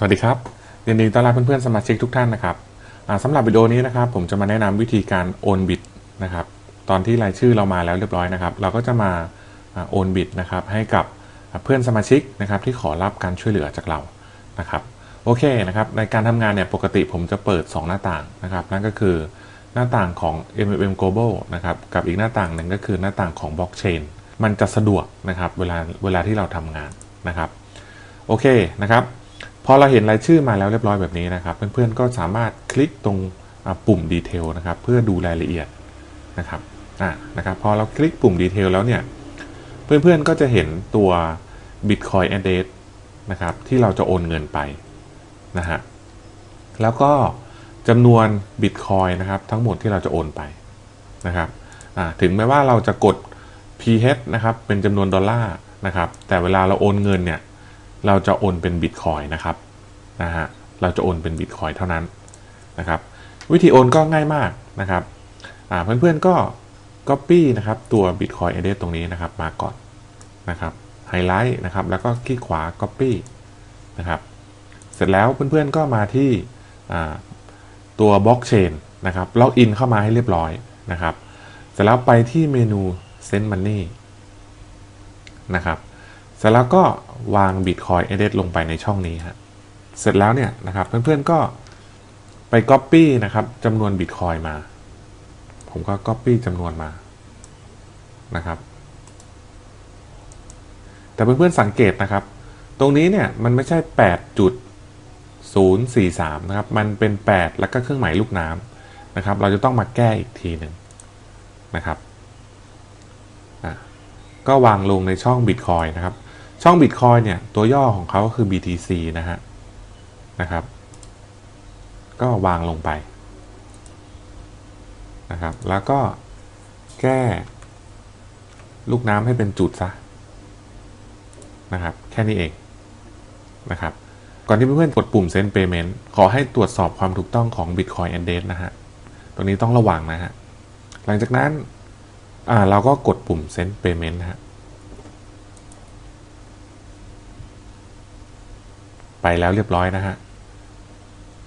สวัสดีครับยินดีต้อนรับเพื่อนๆสมาชิกทุกท่านนะครับอ่าสำหรับวิดีโอนี้นะครับ ผมจะมาแนะนำวิธีการโอนบิตนะครับ ตอนที่รายชื่อเรามาแล้วเรียบร้อยนะครับ เราก็จะมาโอนบิตนะครับให้กับเพื่อนสมาชิกนะครับที่ขอรับการช่วยเหลือจากเรานะครับ โอเคนะครับ ในการทำงานเนี่ยปกติผมจะเปิด 2 หน้าต่างนะครับ นั่นก็คือหน้าต่างของ MMM Global นะครับ กับอีกหน้าต่างหนึ่งก็คือหน้าต่างของ Blockchain มันจะสะดวกนะครับเวลาเวลาที่เราทำงานนะครับ โอเคนะครับ พอเราเห็นรายชื่อมาแล้วเรียบร้อยแบบนี้นะครับ เพื่อนๆก็สามารถคลิกตรงปุ่มดีเทลนะครับ เพื่อดูรายละเอียดนะครับอ่านะครับ พอเราคลิกปุ่มดีเทลแล้วเนี่ยเพื่อนๆก็จะเห็นตัว Bitcoin address นะครับ ที่เราจะโอนเงินไปนะฮะแล้วก็จำนวน Bitcoin นะครับ ทั้งหมดที่เราจะโอนไปนะครับอ่าถึงแม้ว่าเราจะกด PH นะครับ เป็นจำนวนดอลลาร์นะครับ แต่เวลาเราโอนเงินเนี่ย เราจะโอนเป็นบิตคอยนะครับนะฮะเราจะโอนเป็นบิตคอยเท่านั้นนะครับวิธีโอนก็ง่ายมากนะครับอ่าเพื่อนๆก็ Copy นะครับตัว Bitcoin address ตรงนี้นะครับมาก่อนนะครับไฮไลท์นะครับแล้วก็คลิกขวา Copy นะครับเสร็จแล้วเพื่อนๆก็มาที่ตัวบล็อกเชนนะครับล็อกอินเข้ามาให้เรียบร้อยนะครับเสร็จแล้วไปที่เมนู Send Money นะครับเสร็จแล้วก็ วาง Bitcoin Address ลงไปในช่องนี้ฮะเสร็จแล้วเนี่ยนะครับเพื่อนๆก็ไป Copy นะครับจำนวน Bitcoin มา ผมก็ Copy จำนวนมานะครับ แต่เพื่อนๆสังเกตนะครับ ตรงนี้เนี่ยมันไม่ใช่ 8.043 นะครับ มันเป็น 8 แล้วก็เครื่องหมายลูกน้ำนะครับ เราจะต้องมาแก้อีกทีหนึ่งนะครับก็วางลงในช่อง Bitcoin นะครับ ช่อง Bitcoin เนี่ย ตัวย่อของเขาก็คือ BTC นะฮะนะครับ ก็วางลงไปนะครับ แล้วก็แก้ลูกน้ำให้เป็นจุดซะนะครับ แค่นี้เองนะครับ ก่อนที่เพื่อนๆกดปุ่ม Send Payment ขอให้ตรวจสอบความถูกต้องของ Bitcoin Address นะฮะ ตรงนี้ต้องระวังนะฮะ หลังจากนั้น อ่า เราก็กดปุ่ม Send Payment นะฮะ ไปแล้วเรียบร้อยนะฮะ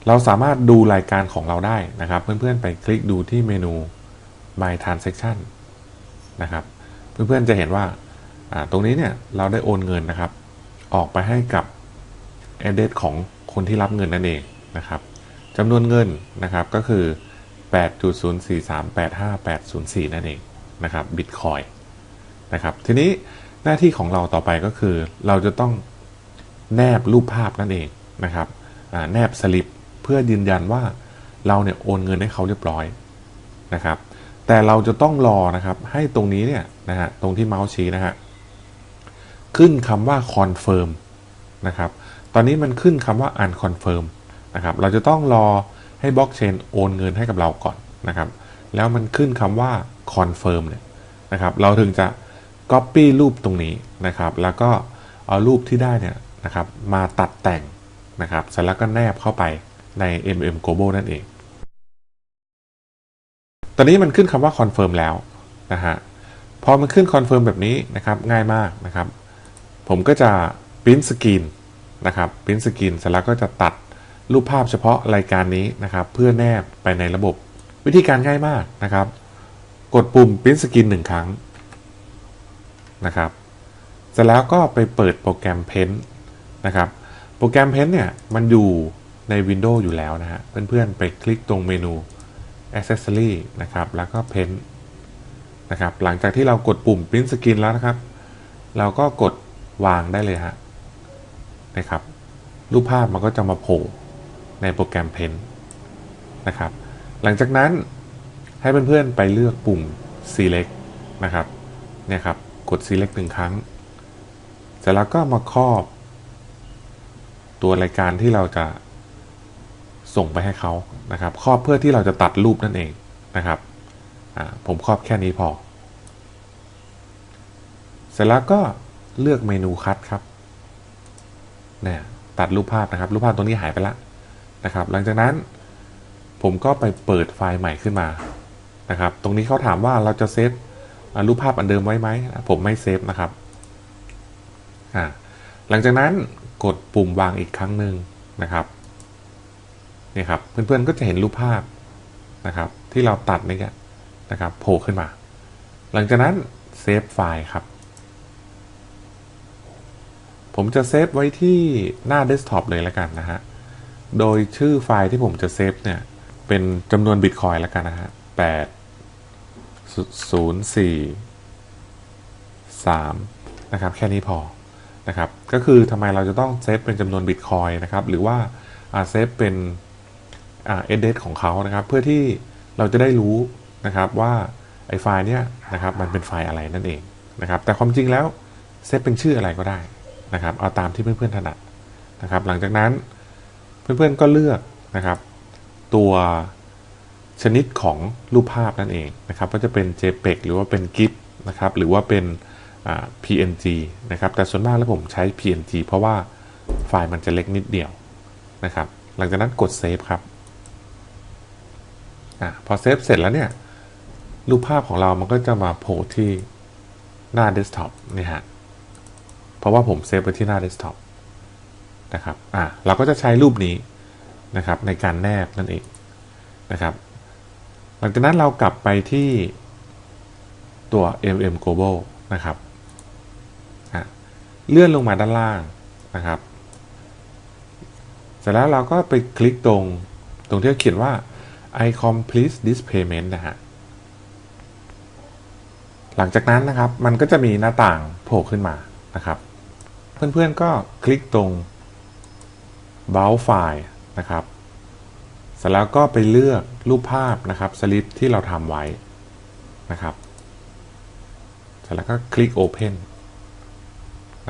เราสามารถดูรายการของเราได้นะครับ เพื่อนๆไปคลิกดูที่เมนู My Transaction นะครับ เพื่อนๆจะเห็นว่าตรงนี้เนี่ยเราได้โอนเงินนะครับ ออกไปให้กับ address ของคนที่รับเงินนั่นเองนะครับจำนวนเงินนะครับก็คือ 8.0438584นั่นเองนะครับ Bitcoin นะครับทีนี้หน้าที่ของเราต่อไปก็คือเราจะต้อง แนบรูปภาพนั่นเองนะครับแนบสลิปเพื่อยืนยันว่าเราเนี่ยโอนเงินให้เขาเรียบร้อยนะครับ แต่เราจะต้องรอนะครับให้ตรงนี้เนี่ยนะฮะตรงที่เมาส์ชี้นะฮะขึ้นคำว่า confirm นะครับตอนนี้มันขึ้นคำว่า unconfirm นะครับเราจะต้องรอให้บล็อกเชนโอนเงินให้กับเราก่อนนะครับ แล้วมันขึ้นคำว่า confirm เนี่ยนะครับ เราถึงจะ copy รูปตรงนี้นะครับ แล้วก็เอารูปที่ได้เนี่ย นะครับมาตัดแต่งนะครับเสร็จแล้วก็แนบเข้าไปใน MM Global นั่นเอง ตอนนี้มันขึ้นคำว่า confirm แล้วนะฮะพอมันขึ้น confirm แบบนี้นะครับง่ายมากนะครับ ผมก็จะ print screen นะครับ print screen เสร็จแล้วก็จะตัดรูปภาพเฉพาะรายการนี้นะครับ เพื่อแนบไปในระบบ วิธีการง่ายมากนะครับ กดปุ่ม print screen หนึ่งครั้งนะครับเสร็จแล้วก็ไปเปิดโปรแกรม Paint นะครับ โปรแกรม Paint เนี่ยมันอยู่ใน Windows อยู่แล้วนะฮะ เพื่อนๆ ไปคลิกตรงเมนู Accessory นะครับ แล้วก็ Paint นะครับ หลังจากที่เรากดปุ่ม print screen แล้วนะครับ เราก็กดวางได้เลยฮะนะครับ รูปภาพมันก็จะมาโผล่ในโปรแกรม Paint นะครับ หลังจากนั้นให้เพื่อนๆ ไปเลือกปุ่ม select นะครับ เนี่ยครับ กด select หนึ่งครั้ง เสร็จแล้วก็มาครอบ ตัวรายการที่เราจะส่งไปให้เขานะครับครอบเพื่อที่เราจะตัดรูปนั่นเองนะครับผมครอบแค่นี้พอ เสร็จแล้วก็เลือกเมนูคัดครับเนี่ยตัดรูปภาพนะครับ รูปภาพตรงนี้หายไปแล้วนะครับ หลังจากนั้นผมก็ไปเปิดไฟล์ใหม่ขึ้นมานะครับ ตรงนี้เขาถามว่าเราจะเซฟรูปภาพอันเดิมไว้ไหมผมไม่เซฟนะครับอ่า หลังจากนั้นกดปุ่มวางอีกครั้งหนึ่งนะครับนี่ครับเพื่อนๆก็จะเห็นรูปภาพนะครับ ที่เราตัดนี่นะครับโผล่ขึ้นมา หลังจากนั้นเซฟไฟล์ครับ ผมจะเซฟไว้ที่หน้าเดสก์ท็อปเลยแล้วกันนะฮะโดยชื่อไฟล์ที่ผมจะเซฟเนี่ย เป็นจำนวนบิตคอยแล้วกันนะฮะแปดศูนย์สี่สามนะครับ แค่นี้พอ นะครับ ก็คือทำไมเราจะต้องเซฟเป็นจำนวนบิตคอยนะครับ หรือว่าเซฟเป็นเอเดของเขานะครับ เพื่อที่เราจะได้รู้นะครับว่าไอไฟล์เนี้ยนะครับมันเป็นไฟล์อะไรนั่นเองนะครับ แต่ความจริงแล้วเซฟเป็นชื่ออะไรก็ได้นะครับ เอาตามที่เพื่อนๆถนัดนะครับ หลังจากนั้นเพื่อนๆก็เลือกนะครับ ตัวชนิดของรูปภาพนั่นเองนะครับ ก็จะเป็น JPEG หรือว่าเป็น GIF นะครับ หรือว่าเป็น PNG นะครับแต่ส่วนมากแล้วผมใช้ PNG เพราะว่าไฟล์มันจะเล็กนิดเดียวนะครับ หลังจากนั้นกดเซฟครับอพอเซฟเสร็จแล้วเนี่ย รูปภาพของเรามันก็จะมาโผล่ที่หน้าเดสก์ท็อปนี่ฮะเพราะว่าผมเซฟไว้ที่หน้าเดสก์ท็อปนะครับอ่าเราก็จะใช้รูปนี้นะครับในการแนบนั่นเองนะครับ หลังจากนั้นเรากลับไปที่ตัว mm global นะครับ เลื่อนลงมาด้านล่างนะครับ เสร็จแล้วเราก็ไปคลิกตรงตรงที่เขียนว่า I complete this payment นะฮะ หลังจากนั้นนะครับ มันก็จะมีหน้าต่างโผล่ขึ้นมานะครับ เพื่อนๆก็คลิกตรง Browse File นะครับเสร็จแล้วก็ไปเลือกรูปภาพนะครับสลิปที่เราทำไว้นะครับ เสร็จแล้วก็คลิก Open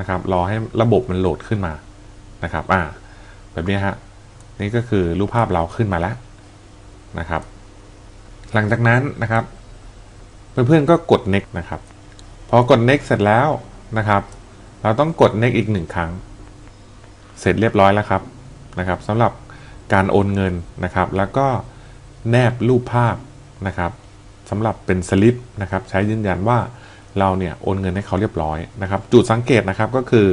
นะครับ รอให้ระบบมันโหลดขึ้นมานะครับอ่าแบบนี้ฮะนี่ก็คือรูปภาพเราขึ้นมาแล้วนะครับ หลังจากนั้นนะครับ เพื่อนๆก็กด next นะครับพอกด next เสร็จแล้วนะครับ เราต้องกด next อีกหนึ่งครั้ง เสร็จเรียบร้อยแล้วครับนะครับสำหรับการโอนเงินนะครับ แล้วก็แนบรูปภาพนะครับสำหรับเป็นสลิปนะครับ ใช้ยืนยันว่า เราเนี่ยโอนเงินให้เขาเรียบร้อยนะครับ จุดสังเกตนะครับก็คือ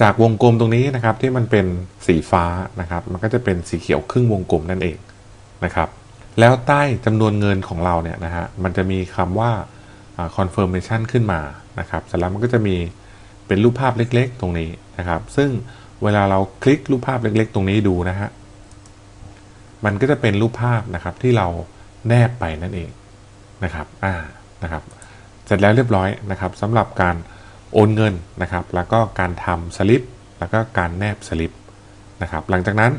จากวงกลมตรงนี้นะครับ ที่มันเป็นสีฟ้านะครับ มันก็จะเป็นสีเขียวครึ่งวงกลมนั่นเองนะครับ แล้วใต้จำนวนเงินของเราเนี่ยนะฮะมันจะมีคำว่า confirmation ขึ้นมานะครับเสร็จแล้วมันก็จะมีเป็นรูปภาพเล็ก ๆ ตรงนี้นะครับ ซึ่งเวลาเราคลิกรูปภาพเล็ก ๆ ตรงนี้ดูนะฮะมันก็จะเป็นรูปภาพนะครับที่เราแนบไปนั่นเองนะครับ อ่า นะครับ เสร็จแล้วเรียบร้อยนะครับสำหรับการโอนเงินนะครับ แล้วก็การทำสลิป แล้วก็การแนบสลิปนะครับ หลังจากนั้น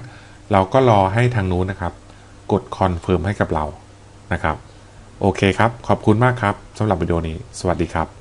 เราก็รอให้ทางนู้นนะครับ กดคอนเฟิร์มให้กับเรานะครับ โอเคครับ ขอบคุณมากครับสำหรับวิดีโอนี้ สวัสดีครับ